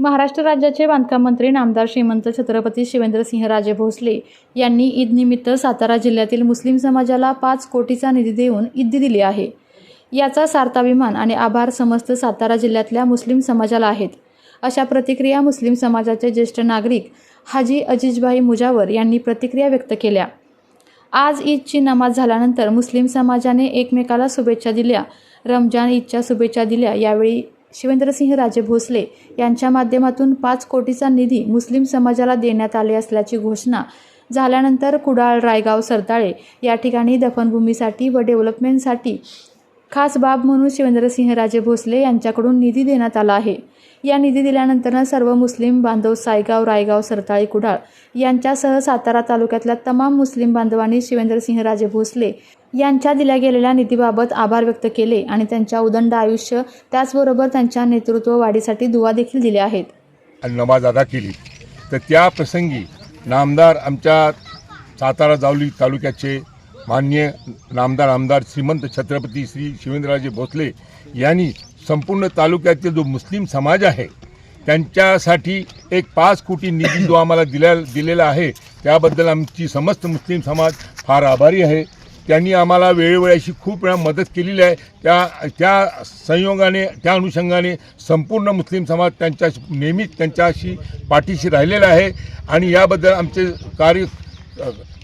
महाराष्ट्र राज्याचे बांधकाम मंत्री नामदार श्रीमंत छत्रपती शिवेंद्रसिंहराजे भोसले यांनी ईदनिमित्त सातारा जिल्ह्यातील मुस्लिम समाजाला पाच कोटीचा निधी देऊन ईद दिली आहे. याचा सार्ताभिमान आणि आभार समस्त सातारा जिल्ह्यातल्या मुस्लिम समाजाला आहेत. अशा प्रतिक्रिया मुस्लिम समाजाचे ज्येष्ठ नागरिक हाजी अजिजभाई मुजावर यांनी प्रतिक्रिया व्यक्त केल्या. आज ईदची नमाज झाल्यानंतर मुस्लिम समाजाने एकमेकाला शुभेच्छा दिल्या. रमजान ईदच्या शुभेच्छा दिल्या. यावेळी शिवेंद्रसिंह राजे भोसले यांच्या माध्यमातून पाच कोटीचा निधी मुस्लिम समाजाला देण्यात आले असल्याची घोषणा झाल्यानंतर कुडाळ रायगाव सरताळे या ठिकाणी दफनभूमीसाठी व डेव्हलपमेंटसाठी खास बाब म्हणून शिवेंद्रसिंह राजे भोसले यांच्याकडून निधी देण्यात आला आहे. या निधी दिल्यानंतर सर्व मुस्लिम बांधव सायगाव रायगाव सरताळी कुडाळ यांच्यासह सातारा तालुक्यातल्या तमाम मुस्लिम बांधवांनी शिवेंद्रसिंह राजे भोसले यांच्या दिल्या गेलेल्या निधीबाबत आभार व्यक्त केले आणि त्यांच्या उदंड आयुष्य त्याचबरोबर त्यांच्या नेतृत्व वाढीसाठी दुवा देखील दिल्या आहेत. नमाज अदा केली. तर त्या प्रसंगी नामदार आमच्या सातारा जावली तालुक्याचे मान्य नामदार आमदार श्रीमंत छत्रपती श्री शिवेंद्रराजे भोसले यांनी संपूर्ण तालुक्यातील जो मुस्लिम समाज आहे त्यांच्यासाठी एक पाच कोटी निधी जो आम्हाला दिल्या दिलेला आहे त्याबद्दल आमची समस्त मुस्लिम समाज फार आभारी आहे. त्यांनी आम्हाला वेळोवेळी अशी खूप वेळा मदत केलेली आहे. त्या त्या संयोगाने त्या अनुषंगाने संपूर्ण मुस्लिम समाज त्यांच्या नेहमीच त्यांच्याशी पाठीशी राहिलेला आहे आणि याबद्दल आमचे कार्य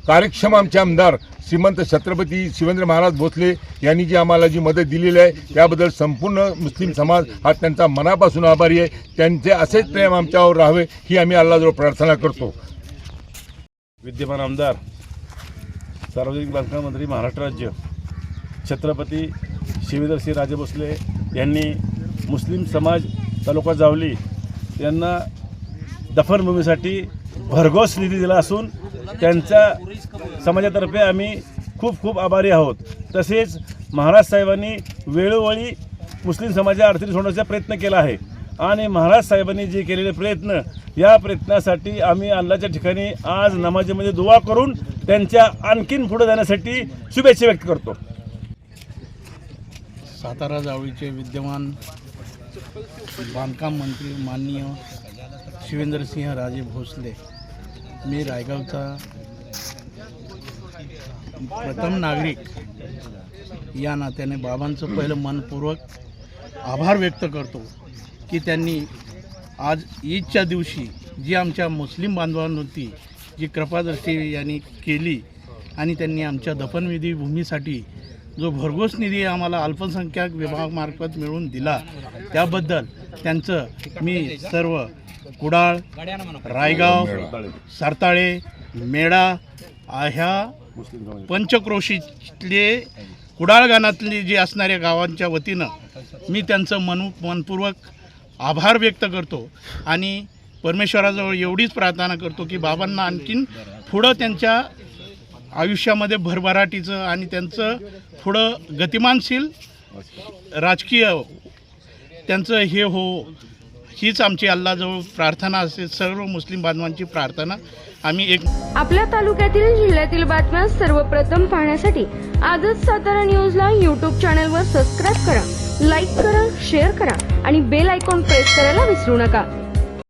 कार्यक्षम आमचे आमदार श्रीमंत छत्रपती शिवेंद्र महाराज भोसले यांनी जी आम्हाला जी मदत दिलेली आहे त्याबद्दल संपूर्ण मुस्लिम समाज हा त्यांचा मनापासून आभारी आहे. त्यांचे असेच प्रेम आमच्यावर राहावे ही आम्ही अल्लाजवळ प्रार्थना करतो. विद्यमान आमदार सार्वजनिक बांधकाम मंत्री महाराष्ट्र राज्य छत्रपती शिवेंद्रसिंह राजे भोसले यांनी मुस्लिम समाज तालुका जावली यांना दफनभूमीसाठी भरघोस निधी दिला असून त्यांच्या समाजातर्फे आम्ही खूप खूप आभारी आहोत. तसेच महाराज साहेबांनी वेळोवेळी मुस्लिम समाजा अडचणी सोडण्याचा प्रयत्न केला आहे. आणि महाराज साहेबांनी जे केलेले प्रयत्न या प्रयत्नासाठी आम्ही अल्लाच्या ठिकाणी आज नमाजीमध्ये दुवा करून त्यांच्या आणखीन पुढे जाण्यासाठी शुभेच्छा व्यक्त करतो. सातारा जावळीचे विद्यमान बांधकाम मंत्री माननीय शिवेंद्रसिंह राजे भोसले मी रायगावचा प्रथम नागरिक. या नात्याने बाबांचं पहिलं मनपूर्वक आभार व्यक्त करतो की त्यांनी आज ईदच्या दिवशी जी आमच्या मुस्लिम बांधवांवरती जी कृपादृष्टी यांनी केली आणि त्यांनी आमच्या दफनविधी भूमीसाठी जो भरघोस निधी आम्हाला अल्पसंख्याक विभागामार्फत मिळवून दिला त्याबद्दल त्यांचं मी सर्व कुडाळ रायगाव सरताळे मेळा ह्या पंचक्रोशीतले कुडाळ गाणातली जी असणाऱ्या गावांच्या वतीनं मी त्यांचं मनु मनपूर्वक आभार व्यक्त करतो आणि परमेश्वराजवळ एवढीच प्रार्थना करतो की बाबांना आणखीन पुढं त्यांच्या आयुष्यामध्ये भरभराटीचं आणि त्यांचं पुढं गतिमानशील राजकीय त्यांचं हे हो हीच आमची अल्लाजवळ प्रार्थना असेल सर्व मुस्लिम बांधवांची प्रार्थना. आम्ही एक आपल्या तालुक्यातील जिल्ह्यातील बातम्या सर्वप्रथम पाहण्यासाठी आजच सातारा न्यूजला यूट्यूब चॅनलवर सबस्क्राईब करा लाईक करा शेअर करा आणि बेल आयकॉन प्रेस करायला विसरू नका.